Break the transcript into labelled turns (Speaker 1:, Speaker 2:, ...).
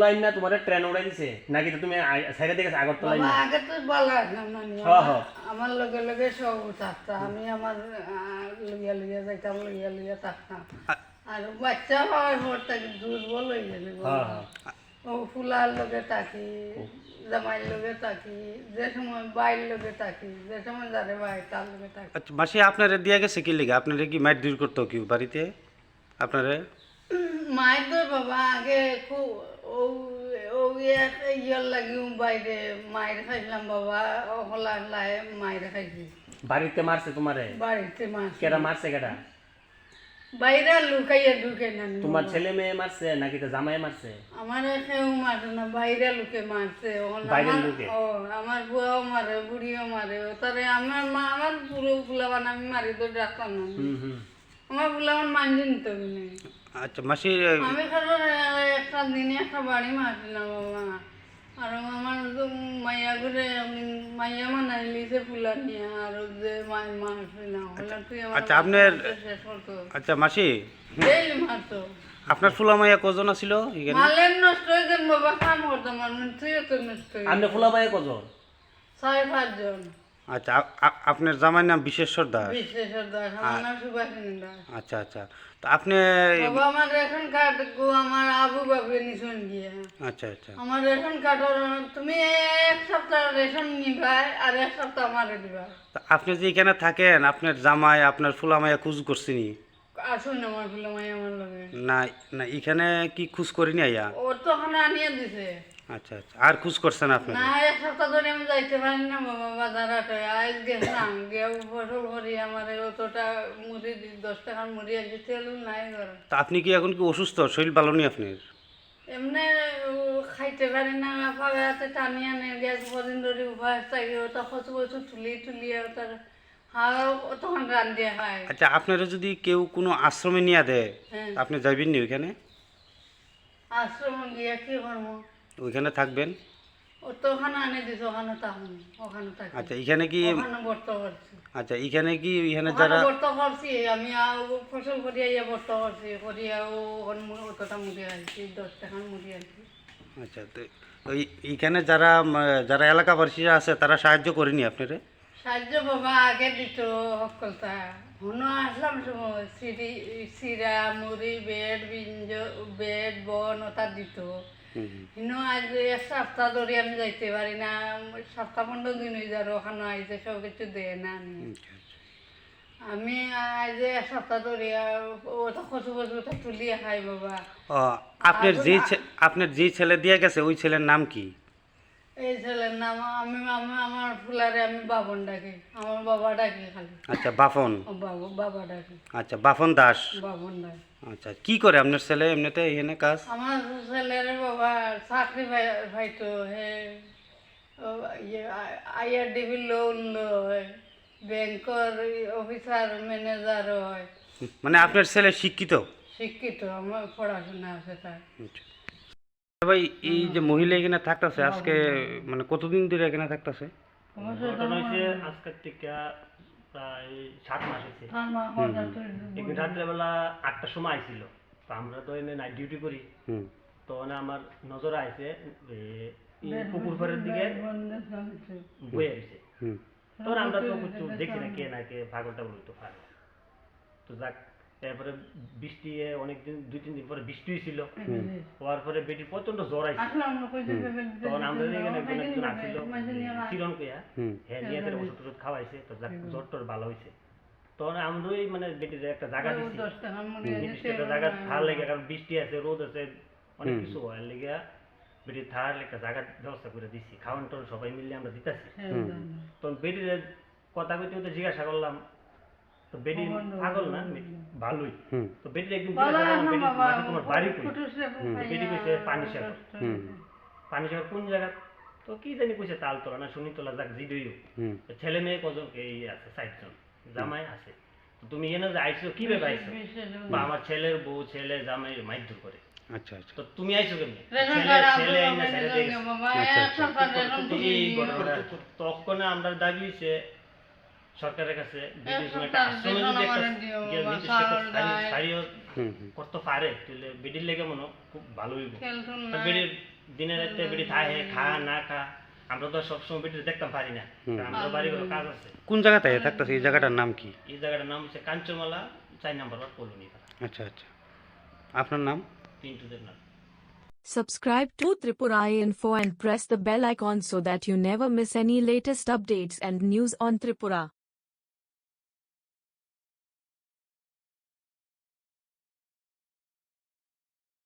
Speaker 1: তুলাই না তোমার ট্রেন উড়াই দিছে? নাকি তো তুমি সাইডে থেকে আগরতলাই
Speaker 2: বাবা
Speaker 1: না
Speaker 2: আগে তো বলা আসলাম না নি।
Speaker 1: হ্যাঁ, হ্যাঁ।
Speaker 2: আমার লগে লগে সব থাকতাম। আমি আমার আহ, লইয়া লইয়া যাইতাম লইয়া লইয়া থাকতাম। আর বাচ্চা হওয়ার পর তাকে দুর্বল হয়ে গেছে
Speaker 1: হ্যাঁ হ্যাঁ।
Speaker 2: ও ফুলার লগে থাকি জামাইয়ের লগে থাকি যে সময় বাইর লগে থাকি যে সময় যারে ভাই তার লগে থাকি।
Speaker 3: আচ্ছা মাসি আপনারে দিয়া গেছে কি লিগে? আপনারে কি মাইট দূর করতো কি বাড়িতে? আপনারে?
Speaker 2: মায়ের তো বাবা আগে খুব ও ও ইয়ার লাগি বাইরে মায়ের খাইলাম বাবা হলা হলায় মায়ের খাইছি।
Speaker 1: বাড়িতে মারছে তোমারে?
Speaker 2: বাড়িতে মাছ
Speaker 1: কেডা মারছে কেডা?
Speaker 2: বাইরে লুকাইয়া ঢুকে না
Speaker 1: তোমার ছেলে মেয়ে মারছে নাকি তো জামাই মারছে?
Speaker 2: আমার কেউ মারে না বাইরে লুকে মারছে। আমার-
Speaker 1: লোকে?
Speaker 2: ও আমার বুয়াও মারে বুড়িও মারে। তারে আমার মা আমার পুরো ফুলাবান আমি মারি তো ডাক্তার না।
Speaker 1: হুম হুম।
Speaker 2: আমার ফুলাবান মানজি নিত না
Speaker 3: আচ্ছা মাসি
Speaker 2: আমি কারণ একটা দিনে একটা বাড়ি মারছিলাম বাবা আর আমার তো মাইয়া করে মাইয়া মানাই লিছে ফুলা নিয়ে আর যে মাই মারছিলাম তুই
Speaker 3: আচ্ছা, আপনার-
Speaker 2: শেষ করতো
Speaker 3: আচ্ছা মাসি
Speaker 2: ডেইলি মারতো।
Speaker 3: আপনার ফুলামাইয়া কজন আছিল এখানে?
Speaker 2: মালের নষ্ট হয়ে যান বাবা কাম করতাম আর তুইও তো নষ্ট হয়ে
Speaker 1: আপনি ফুলা ভাই কজন?
Speaker 2: ছয় পাঁচজন
Speaker 3: আচ্ছা আপনার জামাই নাম বিশেশ্বর দাস?
Speaker 2: বিশ্বেশ্বর দাস আমার নাম সুভাষিনী দাস।
Speaker 3: আচ্ছা আচ্ছা। তো আপনি
Speaker 2: বাবা আমার রেশন কার্ড গো আমার আবু বাবু নিশন গিয়ে।
Speaker 3: আচ্ছা আচ্ছা।
Speaker 2: আমার রেশন কার্ড তুমি এক সপ্তাহ রেশন নিবা আর এক সপ্তাহ আমারে দিবা।
Speaker 3: তো আপনি যে এখানে থাকেন আপনার জামাই আপনার ফুলামাইয়া খুঁজ করছিনি
Speaker 2: আসুন আমার ফুলমাই আমার লগে।
Speaker 3: না না এখানে কি খুঁজ করিনি আইয়া
Speaker 2: ও তো ওখানে আনিয়ে দিছে।
Speaker 3: আচ্ছা আচ্ছা। আর খুঁজ করছেন আপনি?
Speaker 2: না এক সপ্তাহ ধরে আমি যাইতে পারি না বাবা বাজার হাটে আজ গেছিলাম গিয়ে ফসল ভরি আমার অতটা মুড়ি দশ টাকার মুড়ি আছে তেল নাই ঘরে।
Speaker 3: তা আপনি কি এখন কি অসুস্থ? শরীর ভালো নেই আপনার?
Speaker 2: এমনি খাইতে পারি না পাবে হাতে টানি আনে গ্যাস কদিন ধরে উপাস থাকি ওটা কচু কচু তুলি তুলি তার হাও তখন রান্ধিয়ে খায়।
Speaker 3: আচ্ছা আপনারা যদি কেউ কোনো আশ্রমে নিয়ে দেয়
Speaker 2: হ্যাঁ।
Speaker 3: আপনি যাবেন নি ওইখানে?
Speaker 2: আশ্রম গিয়ে কি করব?
Speaker 3: ওইখানে থাকবেন? আচ্ছা এখানে কি আচ্ছা এখানে কি এখানে যারা
Speaker 2: আমি ফসল করিয়া বর্ত করছি করিয়া অতটা মুড়ি আনছি দশ টাকার মুড়ি
Speaker 3: আচ্ছা তো ওই এইখানে যারা যারা এলাকাবাসীরা আছে তারা সাহায্য করেনি আপনারে?
Speaker 2: সাহায্য বাবা আগে দিত সকলটা। হুনো আসলাম সময় সিঁড়ি চিরা মুড়ি বেড বিঞ্জ বেড বন ওটা দিত। হিনো আজ এক সপ্তাহ ধরে আমি যাইতে পারি না সপ্তাহ পনেরো দিন হয়ে যাবে ওখানে আইতে সব কিছু দেয় না আমি।
Speaker 3: আচ্ছা, আচ্ছা।
Speaker 2: আজ এক সপ্তাহ ধরে ওটা কচু কচুটা তুলিয়ে খাই বাবা।
Speaker 3: ও আপনার যে আপনার যে ছেলে দিয়ে গেছে ওই ছেলের নাম কি?
Speaker 2: এই ছেলের নাম আমি আমি আমার ফুলারে আমি বাবন ডাকি আমার বাবা ডাকি খালি।
Speaker 3: আচ্ছা বাফন
Speaker 2: ও বাবু বাবা ডাকি।
Speaker 3: আচ্ছা বাফন দাস?
Speaker 2: বাবন ডাকি
Speaker 3: আচ্ছা কি করে আপনার ছেলে এমনিতে এখানে কাজ
Speaker 2: আমার ছেলের বাবা চাকরি পাই- পাইতো হে আইআর ডিবি লোন লয় ব্যাংকর অফিসার ম্যানেজার হয়
Speaker 3: মানে আপনার ছেলে শিক্ষিত
Speaker 2: শিক্ষিত আমার পড়াশোনা আছে তার
Speaker 3: আচ্ছা। ভাই এই যে মহিলা এখানে থাকতেছে আজকে মানে কতদিন ধরে এখানে থাকতেছে
Speaker 1: আজকের থেকে প্রায় সাত মাস হয়েছে।
Speaker 2: আমার
Speaker 1: একদিন রাত্রেবেলা আটটার সময় আইছিল তো আমরা তো এনে নাইট ডিউটি করি। তো মানে আমার নজর আইছে পুকুর পাড়ের দিকে বয়ে গেছে তো আমরা তো কিছু দেখছি না কে না কে পাগলটা বলতো পারে। তো যাক তারপরে বৃষ্টি এ অনেকদিন দুই তিন দিন পরে বৃষ্টি হয়েছিল হওয়ার পরে বেটির প্রচণ্ড জ্বর আইছে। তখন আমরা এখানে একজন একজন আসছিল চিরন কইয়া হ্যাঁ নিয়ে তার ওষুধ টষুধ খাওয়াইছে তো জ্বর টর ভালো হয়েছে তখন আমরাই মানে বেটির একটা জায়গা নির্দিষ্ট একটা জায়গা থার লেগে কারণ বৃষ্টি আছে রোদ আছে অনেক কিছু হয় লেগে বেটির থার একটা জায়গা ব্যবস্থা করে দিছি। খাওয়ান সবাই মিলে আমরা দিতেছি। তখন বেটির কথা কইতে কইতে জিজ্ঞাসা করলাম তো বেটি পাগল না ভালোই তো বেটির একদিন জিজ্ঞাসা করলাম বেটি মাসে তোমার বাড়ি কই কইছে পানি সাগর পানি সাগর কোন জায়গা? তো কি জানি কইছে তালতলা না শনিতলা যাক জিডইও ছেলে মেয়ে কজন এই আছে ষাটজন জামাই আছে। তুমি এনে যে আইছো কীভাবে আইছো? বা আমার ছেলের বউ ছেলে জামাই মাইদুর করে।
Speaker 3: আচ্ছা আচ্ছা।
Speaker 1: তো তুমি আইছো কেমনি? ছেলে
Speaker 3: আচ্ছা,
Speaker 1: ঘটনাটা তখন আমরা দাবি হইছে সরকারের কাছে বিদেশ
Speaker 2: সপ্তাহ
Speaker 1: একটা আশ্রমে যদি একটা
Speaker 2: বেতন আমাদের দিও
Speaker 1: ইয়ে
Speaker 2: বাবা,
Speaker 1: নির্দিষ্ট একটা
Speaker 2: চাউল,
Speaker 1: স্থায়ী-
Speaker 2: ডাল।
Speaker 1: স্থায়ী
Speaker 3: হুম হুম।
Speaker 1: করতে পারে তাহলে বেডির লেগে মনে হয় খুব ভালো হইব।
Speaker 2: খেলতুন
Speaker 1: তো
Speaker 2: না।
Speaker 1: বেডির দিনে রাতে বেটি থাকে খা না খা আমরা তো সবসময় বেটি দেখতাম পারি না। কারণ আমরা বাড়ি ঘরে কাজ আছে।
Speaker 3: কোন জায়গাতে থাকতেছে? এই জায়গাটার নাম কি?
Speaker 1: এই জায়গাটার নাম হচ্ছে কাঞ্চমালা চার নাম্বার ওয়ার্ড কলোনি
Speaker 3: আচ্ছা আচ্ছা। আপনার নাম?
Speaker 1: Pintu Debnath.
Speaker 4: Subscribe to Tripura Info and press the bell icon so that you never miss any latest updates and news on Tripura.